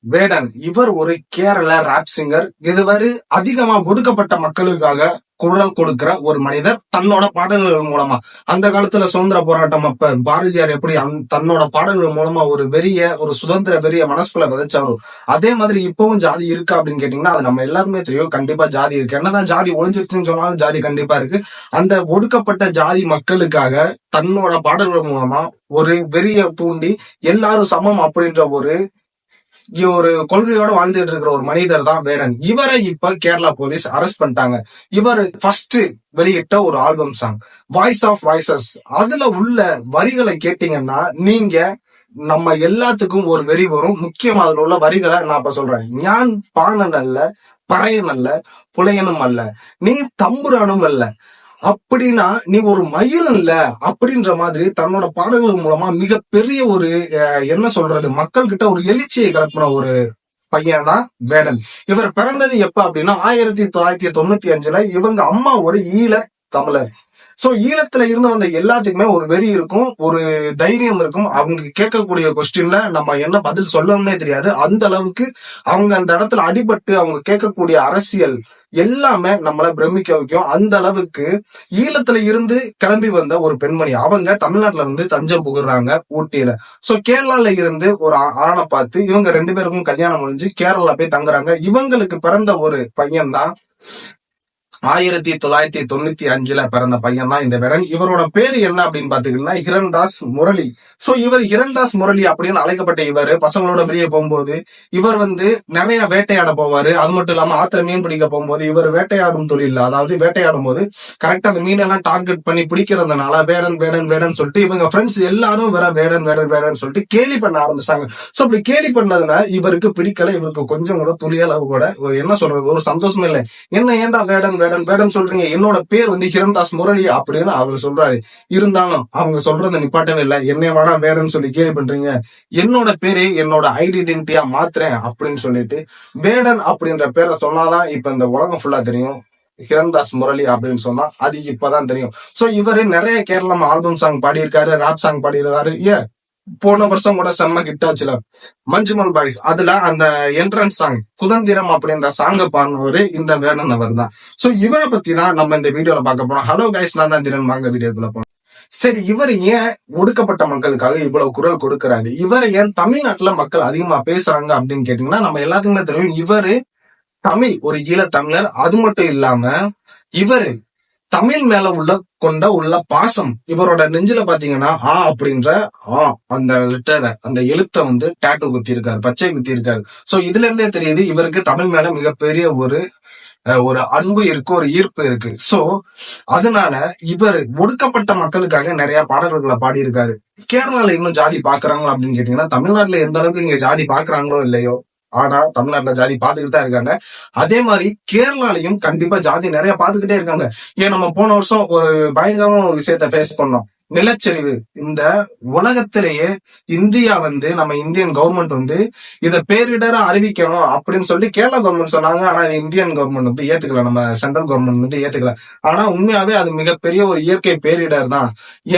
வேடன் இவர் ஒரு Kerala rap singer இதுவரை அதிகமா ஒடுக்கப்பட்ட மக்களுக்காக குரல் கொடுக்கிற ஒரு மனிதர் தன்னோட பாடல்கள் மூலமா. அந்த காலத்துல சுதந்திர போராட்டம் அப்ப பாரதியார் எப்படி தன்னோட பாடல்கள் மூலமா ஒரு வெறிய ஒரு சுதந்திர வெறிய மனசுக்குள்ள விதைச்சாரோ? அதே மாதிரி இப்பவும் ஜாதி இருக்கா அப்படின்னு கேட்டீங்கன்னா அது நம்ம எல்லாருமே தெரியும். கண்டிப்பா ஜாதி இருக்கு. என்னதான் ஜாதி ஒழிஞ்சிருச்சுன்னு சொன்னாலும் ஜாதி கண்டிப்பா இருக்கு. அந்த ஒடுக்கப்பட்ட ஜாதி மக்களுக்காக தன்னோட பாடல்கள் மூலமா ஒரு வெறிய தூண்டி எல்லாரும் சமம் அப்படின்ற ஒரு ஒரு கொள்கையோட வாழ்ந்துட்டு இருக்கிற ஒரு மனிதர் தான் வேடன் இவரை இப்ப கேரளா போலீஸ் அரெஸ்ட் பண்ணிட்டாங்க. இவர் ஃபர்ஸ்ட் வெளியிட்ட ஒரு album song voice of voices அதுல உள்ள வரிகளை கேட்டீங்கன்னா நீங்க நம்ம எல்லாத்துக்கும் ஒரு வெறி வரும். முக்கியமா அதுல உள்ள வரிகளை நான் இப்ப சொல்றேன். ஞான் பாணன் அல்ல பறையன் அல்ல புலையனும் அல்ல. நீ தம்புரானும் அல்ல. அப்படின்னா நீ ஒரு மயில் இல்ல அப்படின்ற மாதிரி தன்னோட பாடல்கள் மூலமா மிகப்பெரிய ஒரு அஹ், என்ன சொல்றது மக்கள் கிட்ட ஒரு எழுச்சியை கலப்பின ஒரு பையன் தான் வேடன். இவர் பிறந்தது எப்ப அப்படின்னா ஆயிரத்தி தொள்ளாயிரத்தி தொண்ணூத்தி அஞ்சுல இவங்க அம்மா ஒரு ஈழ தமிழர் சோ ஈழத்துல இருந்து வந்த எல்லாத்துக்குமே ஒரு வெறி இருக்கும் ஒரு தைரியம் இருக்கும். அவங்க கேட்கக்கூடிய கொஸ்டின்ல நம்ம என்ன பதில் சொல்லணும்னே தெரியாது. அந்த அளவுக்கு அவங்க அந்த இடத்துல அடிபட்டு அவங்க கேட்கக்கூடிய அரசியல் எல்லாமே நம்மள பிரமிக்க வைக்கும். அந்த அளவுக்கு ஈழத்துல இருந்து கிளம்பி வந்த ஒரு பெண்மணி. அவங்க தமிழ்நாட்டுல வந்து தஞ்சம் புகுறாங்க ஊட்டியில. சோ கேரளால இருந்து ஒரு ஆணை பார்த்து இவங்க ரெண்டு பேருக்கும் கல்யாணம் முடிஞ்சு கேரளா போய் தங்குறாங்க. இவங்களுக்கு பிறந்த ஒரு பையன் தான் ஆயிரத்தி தொள்ளாயிரத்தி தொண்ணூத்தி அஞ்சுல பிறந்த பையன் தான் இந்த வீரன். இவரோட பேரு என்ன அப்படின்னு பாத்தீங்கன்னா ஹிரண்தாஸ் முரளி. சோ இவர் ஹிரண்தாஸ் முரளி அப்படின்னு அழைக்கப்பட்ட இவர். பசங்களோட வெளியே போகும்போது இவர் வந்து நிறைய வேட்டையாட போவாரு. அது மட்டும் இல்லாம ஆத்துல மீன் பிடிக்க போகும்போது இவர் வேட்டையாடும் தொழில் அதாவது வேட்டையாடும் போது கரெக்டா அந்த மீனெல்லாம் டார்கெட் பண்ணி பிடிக்கிறதுனால வேடன் வேடன் வேடன் சொல்லிட்டு இவங்க ஃப்ரெண்ட்ஸ் எல்லாரும் வேற வேடன் வேடன் வேடன் சொல்லிட்டு கேலி பண்ண ஆரம்பிச்சாங்க சோ அப்படி கேலி பண்ணதுனால இவருக்கு பிடிக்கல. இவருக்கு கொஞ்சம் கூட துளியளவு கூட என்ன சொல்றது ஒரு சந்தோஷம் இல்லை. என்ன ஏன்டா வேடன் மேடம் மேடம் சொல்றீங்க. என்னோட பேர் வந்து ஹிரண்தாஸ் முரளி அப்படின்னு அவர் சொல்றாரு. இருந்தாலும் அவங்க சொல்றத நிப்பாட்டவே இல்லை. என்னை வாடா வேடன் சொல்லி கேள்வி பண்றீங்க. என்னோட பேரே என்னோட ஐடென்டிட்டியா மாத்துறேன் அப்படின்னு சொல்லிட்டு வேடன் அப்படின்ற பேரை சொன்னாதான் இப்ப இந்த உலகம் ஃபுல்லா தெரியும். ஹிரண்தாஸ் முரளி அப்படின்னு சொன்னா அது இப்பதான் தெரியும். சோ இவரு நிறைய கேரளம் ஆல்பம் சாங் பாடியிருக்காரு ராப் சாங் பாடியிருக்காரு. ஏன் போன வருஷம் கூட செம்ம ஹிட் ஆச்சுல மஞ்சுமல் பாய்ஸ் அதுல அந்த என்ட்ரன்ஸ் சாங் குதந்திரம் அப்படின்ற சாங்க பாடினவரு இந்த வேடன் அவர் தான் சோ இவரை பத்தி தான் நம்ம இந்த வீடியோல பார்க்க போறோம். ஹலோ கைஸ் நான் தான் திறன் வாங்க வீடியோக்குள்ள போறோம் சரி இவர் ஏன் ஒடுக்கப்பட்ட மக்களுக்காக இவ்வளவு குரல் கொடுக்கறாரு? இவரை ஏன் தமிழ்நாட்டுல மக்கள் அதிகமா பேசுறாங்க அப்படின்னு கேட்டீங்கன்னா நம்ம எல்லாத்துக்குமே தெரியும் இவரு தமிழ் ஒரு ஈழ தமிழர். அது மட்டும் இல்லாம இவரு தமிழ் மேல உள்ள கொண்ட உள்ள பாசம் இவரோட நெஞ்சில பாத்தீங்கன்னா ஆ அப்படின்ற ஆ அந்த லிட்டரை அந்த எழுத்தை வந்து டேட்டு குத்தி இருக்காரு பச்சை குத்தி இருக்காரு சோ இதுல இருந்தே தெரியுது இவருக்கு தமிழ் மேல மிகப்பெரிய ஒரு ஒரு அன்பு இருக்கு ஒரு ஈர்ப்பு இருக்கு. சோ அதனால இவர் ஒடுக்கப்பட்ட மக்களுக்காக நிறைய பாடல்களை பாடியிருக்காரு. கேரளால இன்னும் ஜாதி பாக்குறாங்களா அப்படின்னு கேட்டீங்கன்னா தமிழ்நாட்டுல எந்த அளவுக்கு இங்க ஜாதி பாக்குறாங்களோ இல்லையோ ஆனா தமிழ்நாட்டுல ஜாதி பாத்துக்கிட்டு தான் இருக்காங்க. அதே மாதிரி கேரளாலையும் கண்டிப்பா ஜாதி நிறைய பாத்துக்கிட்டே இருக்காங்க. ஏன் நம்ம போன வருஷம் ஒரு பயங்கரமான ஒரு விஷயத்த பேஸ் பண்ணோம். நிலச்சரிவு. இந்த உலகத்திலேயே இந்தியா வந்து நம்ம இந்தியன் கவர்மெண்ட் வந்து இதை பேரிடரா அறிவிக்கணும் அப்படின்னு சொல்லி கேரளா கவர்மெண்ட் சொன்னாங்க. ஆனா இந்தியன் கவர்மெண்ட் வந்து ஏத்துக்கல. நம்ம சென்ட்ரல் கவர்மெண்ட் வந்து ஏத்துக்கல. ஆனா உண்மையாவே அது மிகப்பெரிய ஒரு இயற்கை பேரிடர் தான்.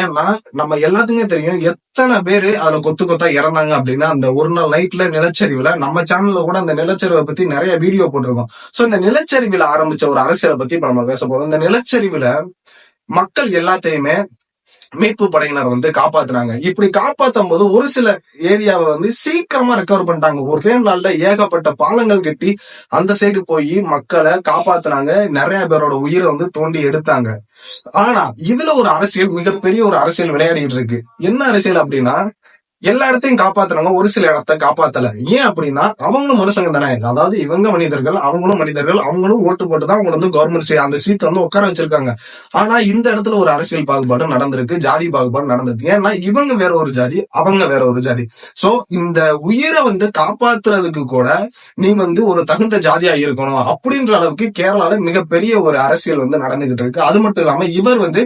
ஏன்னா நம்ம எல்லாத்துக்குமே தெரியும் எத்தனை பேரு அதுல கொத்து கொத்தா இறந்தாங்க அப்படின்னா அந்த ஒரு நாள் நைட்ல நிலச்சரிவுல நம்ம சேனல்ல கூட அந்த நிலச்சரிவை பத்தி நிறைய வீடியோ போட்டிருக்கோம். சோ இந்த நிலச்சரிவுல ஆரம்பிச்ச ஒரு அரசியலை பத்தி இப்ப நம்ம பேச போறோம். இந்த நிலச்சரிவுல மக்கள் எல்லாத்தையுமே மீட்பு படையினர் வந்து காப்பாத்துனாங்க. இப்படி காப்பாத்தும் போது ஒரு சில ஏரியாவை வந்து சீக்கிரமா ரெக்கவர் பண்ணிட்டாங்க. ஒரே நாள்ல ஏகப்பட்ட பாலங்கள் கட்டி அந்த சைடு போய் மக்களை காப்பாத்துனாங்க. நிறைய பேரோட உயிரை வந்து தோண்டி எடுத்தாங்க. ஆனா இதுல ஒரு அரசியல் மிகப்பெரிய ஒரு அரசியல் விளையாடிட்டு இருக்கு. என்ன அரசியல் அப்படின்னா எல்லா இடத்தையும் காப்பாத்துறாங்க ஒரு சில இடத்த காப்பாத்தல. ஏன் அப்படின்னா அவங்களும் மனுஷங்க தானே. அதாவது இவங்க மனிதர்கள் அவங்களும் மனிதர்கள் அவங்களும் ஓட்டு போட்டு தான் அவங்க வந்து கவர்மெண்ட் அந்த சீட்டை வந்து உட்கார வச்சிருக்காங்க. ஆனா இந்த இடத்துல ஒரு அரசியல் பாகுபாடு நடந்திருக்கு ஜாதி பாகுபாடு நடந்திருக்கு. ஏன்னா இவங்க வேற ஒரு ஜாதி அவங்க வேற ஒரு ஜாதி. சோ இந்த உயிரை வந்து காப்பாத்துறதுக்கு கூட நீ வந்து ஒரு தகுந்த ஜாதியா இருக்கணும் அப்படின்ற அளவுக்கு கேரளால மிகப்பெரிய ஒரு அரசியல் வந்து நடந்துகிட்டு இருக்கு. அது மட்டும் இல்லாம இவர் வந்து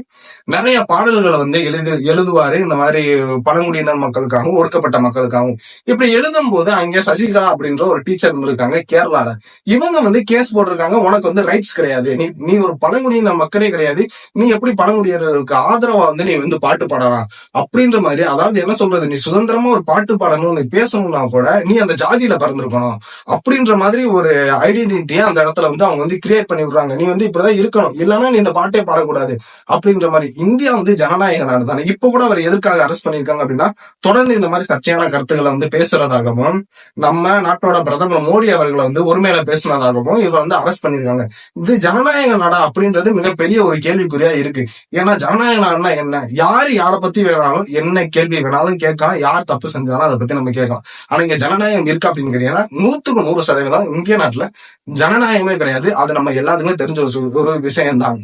நிறைய பாடல்களை வந்து எழுது எழுதுவாரு. இந்த மாதிரி பழங்குடியினர் மக்களுக்காக மக்களுக்காகவும் ஒடுக்கப்பட்ட மக்களுக்காகவும். இப்படி எழுதும் போது அங்கே சசிகலா அப்படின்ற ஒரு டீச்சர் இருந்திருக்காங்க கேரளால. இவங்க வந்து கேஸ் போட்டிருக்காங்க உனக்கு வந்து ரைட்ஸ் கிடையாது. நீ நீ ஒரு பழங்குடியின மக்களே கிடையாது. நீ எப்படி பழங்குடியினர்களுக்கு ஆதரவா வந்து நீ வந்து பாட்டு பாடலாம் அப்படின்ற மாதிரி அதாவது என்ன சொல்றது நீ சுதந்திரமா ஒரு பாட்டு பாடணும் நீ பேசணும்னா கூட நீ அந்த ஜாதியில பிறந்திருக்கணும் அப்படின்ற மாதிரி ஒரு ஐடென்டிட்டியை அந்த இடத்துல வந்து அவங்க வந்து கிரியேட் பண்ணி விடுறாங்க. நீ வந்து இப்படிதான் இருக்கணும். இல்லைன்னா நீ இந்த பாட்டே பாடக்கூடாது அப்படின்ற மாதிரி. இந்தியா வந்து ஜனநாயக நாடு தானே. இப்ப கூட அவர் எதற்காக அரெஸ்ட் பண்ணியிருக்காங்க அப்படின்னா தொடர்ந்து இந்த மாதிரி சர்ச்சையான கருத்துக்களை வந்து பேசுறதாகவும் நம்ம நாட்டோட பிரதமர் மோடி அவர்களை வந்து ஒருமையில பேசுனதாகவும் இவர் வந்து அரெஸ்ட் பண்ணிருக்காங்க. இது ஜனநாயக நாடா அப்படின்றது மிகப்பெரிய ஒரு கேள்விக்குறியா இருக்கு. ஏன்னா ஜனநாயக நாடுனா என்ன? யாரு யாரை பத்தி வேணாலும் என்ன கேள்வி வேணாலும் கேட்கலாம். யார் தப்பு செஞ்சாலும் அதை பத்தி நம்ம கேட்கலாம். ஆனா இங்க ஜனநாயகம் இருக்கா அப்படின்னு கேட்டீங்கன்னா நூத்துக்கு நூறு சதவீதம் இந்திய நாட்டுல ஜனநாயகமே கிடையாது. அது நம்ம எல்லாத்துக்குமே தெரிஞ்ச ஒரு ஒரு விஷயம் தான்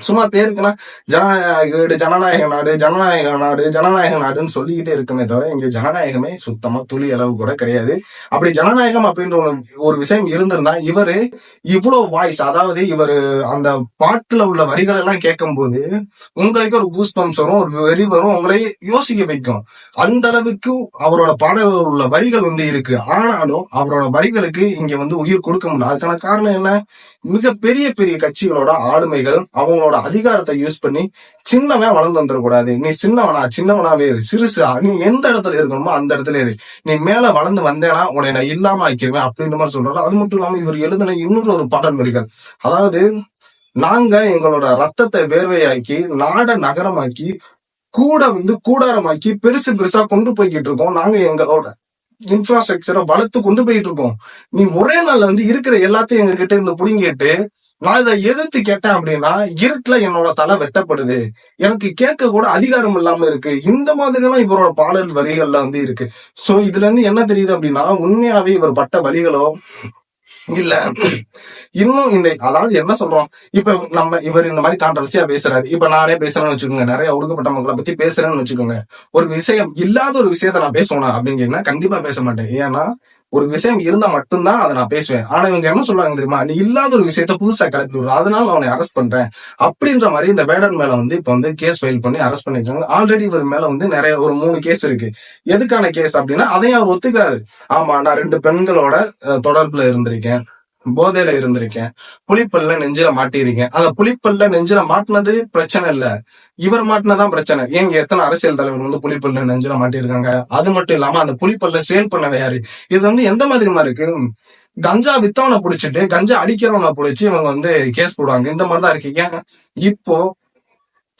சும்மா பேருக்குன்னா ஜனநாயக நாடு ஜனநாயக நாடு ஜனநாயக நாடு ஜனநாயக நாடுன்னு சொல்லிக்கிட்டே இருக்குமே தவிர இங்க ஜனநாயகமே சுத்தமா துளி அளவு கூட கிடையாது. அப்படி ஜனநாயகம் அப்படின்ற ஒரு விஷயம் இருந்திருந்தா இவரு இவ்வளவு வாய்ஸ் அதாவது இவரு அந்த பாட்டுல உள்ள வரிகள் எல்லாம் கேட்கும் போது உங்களுக்கு ஒரு பூஸ் பம்ப்ஸ் வரும் ஒரு வெறி வரும் உங்களை யோசிக்க வைக்கும். அந்த அளவுக்கு அவரோட பாடல்கள் உள்ள வரிகள் வந்து இருக்கு. ஆனாலும் அவரோட வரிகளுக்கு இங்க வந்து உயிர் கொடுக்க முடியல. அதுக்கான காரணம் என்ன? மிக பெரிய பெரிய கட்சிகளோட ஆளுமைகள் அவங்க அவங்களோட அதிகாரத்தை யூஸ் பண்ணி சின்னவன் வளர்ந்து வந்துடக்கூடாது நீ சின்னவனா சின்னவனாவே இரு சிறுசா நீ எந்த இடத்துல இருக்கணுமோ அந்த இடத்துல இரு. நீ மேல வளர்ந்து வந்தேனா உன்னை நான் இல்லாம ஆக்கிடுவேன் அப்படின்ற மாதிரி சொல்றாரு. அது மட்டும் இல்லாம இவர் எழுதின இன்னொரு ஒரு பாடல் வரிகள். அதாவது நாங்க எங்களோட ரத்தத்தை வேர்வையாக்கி நாட நகரமாக்கி கூட வந்து கூடாரமாக்கி பெருசு பெருசா கொண்டு போய்கிட்டு இருக்கோம். நாங்க எங்களோட இன்ஃப்ராஸ்ட்ரக்சரை வளர்த்து கொண்டு போயிட்டு இருக்கோம். நீ ஒரே நாள்ல வந்து இருக்கிற எல்லாத்தையும் எங்ககிட்ட இருந்து புடுங்கிட்டு நான் இதை எதிர்த்து கேட்டேன் அப்படின்னா இருட்டுல என்னோட தலை வெட்டப்படுது. எனக்கு கேட்க கூட அதிகாரம் இல்லாம இருக்கு. இந்த மாதிரி எல்லாம் இவரோட பாடல் வரிகள்ல வந்து இருக்கு. சோ இதுல இருந்து என்ன தெரியுது அப்படின்னா உண்மையாவே இவர் பட்ட வழிகளோ இல்ல இன்னும் இந்த அதாவது என்ன சொல்றோம்? இப்ப நம்ம இவர் இந்த மாதிரி கான்ட்ரவர்சியா பேசுறாரு. இப்ப நானே பேசுறேன்னு வச்சுக்கோங்க. நிறைய ஒடுக்கப்பட்ட மக்களை பத்தி பேசுறேன்னு வச்சுக்கோங்க. ஒரு விஷயம் இல்லாத ஒரு விஷயத்த நான் பேசணும் அப்படின்னு கண்டிப்பா பேச மாட்டேன். ஏன்னா ஒரு விஷயம் இருந்தா மட்டும்தான் அதை நான் பேசுவேன். ஆனா இவங்க என்ன சொல்றாங்க தெரியுமா? நீ இல்லாத ஒரு விஷயத்த புதுசா கலெக்ட் விடுற அதனால அவனை அரெஸ்ட் பண்றேன். அப்படின்ற மாதிரி இந்த வேடன் மேல வந்து இப்ப வந்து கேஸ் ஃபைல் பண்ணி அரெஸ்ட் பண்ணிருக்காங்க. ஆல்ரெடி இவர் மேல வந்து நிறைய ஒரு மூணு கேஸ் இருக்கு. எதுக்கான கேஸ் அப்படின்னா அதையும் அவர் ஒத்துக்கிறாரு. ஆமா நான் ரெண்டு பெண்களோட தொடர்புல இருந்திருக்கேன். போதையில இருந்திருக்கேன். புளிப்பல்ல நெஞ்சில மாட்டியிருக்கேன். அந்த புளிப்பல்ல நெஞ்சில மாட்டினது பிரச்சனை இல்ல. இவர் மாட்டினதான் பிரச்சனை. ஏங்க எத்தனை அரசியல் தலைவர் வந்து புளிப்பல்ல நெஞ்சில மாட்டியிருக்காங்க? அது மட்டும் இல்லாம அந்த புளிப்பல்ல சேல் பண்ண யாரு? இது வந்து எந்த மாதிரிமா இருக்கு? கஞ்சா வித்தவனை புடிச்சிட்டு கஞ்சா அடிக்கிறவனை புடிச்சு இவங்க வந்து கேஸ் போடுவாங்க. இந்த மாதிரிதான் இருக்கு. ஏன்? இப்போ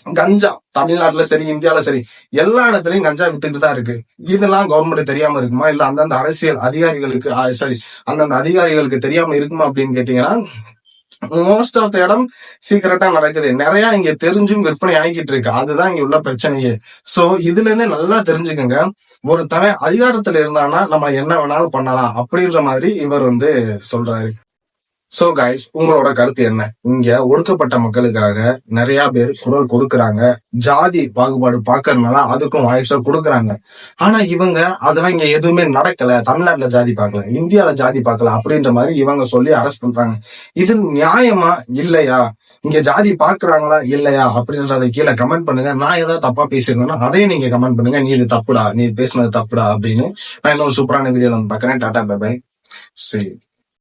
கஞ்சா தமிழ்நாட்டுல சரி இந்தியால சரி எல்லா இடத்துலயும் கஞ்சா வித்துக்கிட்டு தான் இருக்கு. இதெல்லாம் கவர்மெண்ட் தெரியாம இருக்குமா? இல்ல அந்தந்த அரசியல் அதிகாரிகளுக்கு சாரி அந்தந்த அதிகாரிகளுக்கு தெரியாம இருக்குமா அப்படின்னு கேட்டீங்கன்னா மோஸ்ட் ஆஃப் த இடம் சீக்கிரட்டா நடக்குது. நிறைய இங்க தெரிஞ்சும் விற்பனை ஆகிட்டு இருக்கு. அதுதான் இங்க உள்ள பிரச்சனையே. சோ இதுல இருந்தே நல்லா தெரிஞ்சுக்கோங்க. ஒருத்தவன் அதிகாரத்துல இருந்தானா நம்ம என்ன வேணாலும் பண்ணலாம் அப்படின்ற மாதிரி இவர் வந்து சொல்றாரு. சோ கைஸ் உங்களோட கருத்து என்ன? இங்க ஒடுக்கப்பட்ட மக்களுக்காக நிறைய பேர் குரல் கொடுக்கறாங்க. ஜாதி பாகுபாடு பாக்குறதுனால அதுக்கும் வாய்ஸா கொடுக்கறாங்க. ஆனா இவங்க அதெல்லாம் இங்க எதுவுமே நடக்கல. தமிழ்நாட்டுல ஜாதி பார்க்கல இந்தியால ஜாதி பார்க்கல அப்படின்ற மாதிரி இவங்க சொல்லி அரெஸ்ட் பண்றாங்க. இது நியாயமா இல்லையா? இங்க ஜாதி பாக்குறாங்களா இல்லையா அப்படின்றத கீழே கமெண்ட் பண்ணுங்க. நான் ஏதாவது தப்பா பேசியிருந்தேன்னா அதையும் நீங்க கமெண்ட் பண்ணுங்க. நீ இது தப்புடா நீ பேசுனது தப்புடா அப்படின்னு நான் இன்னொரு சூப்பரான வீடியோல வந்து பாக்குறேன் டாடா பை பை சரி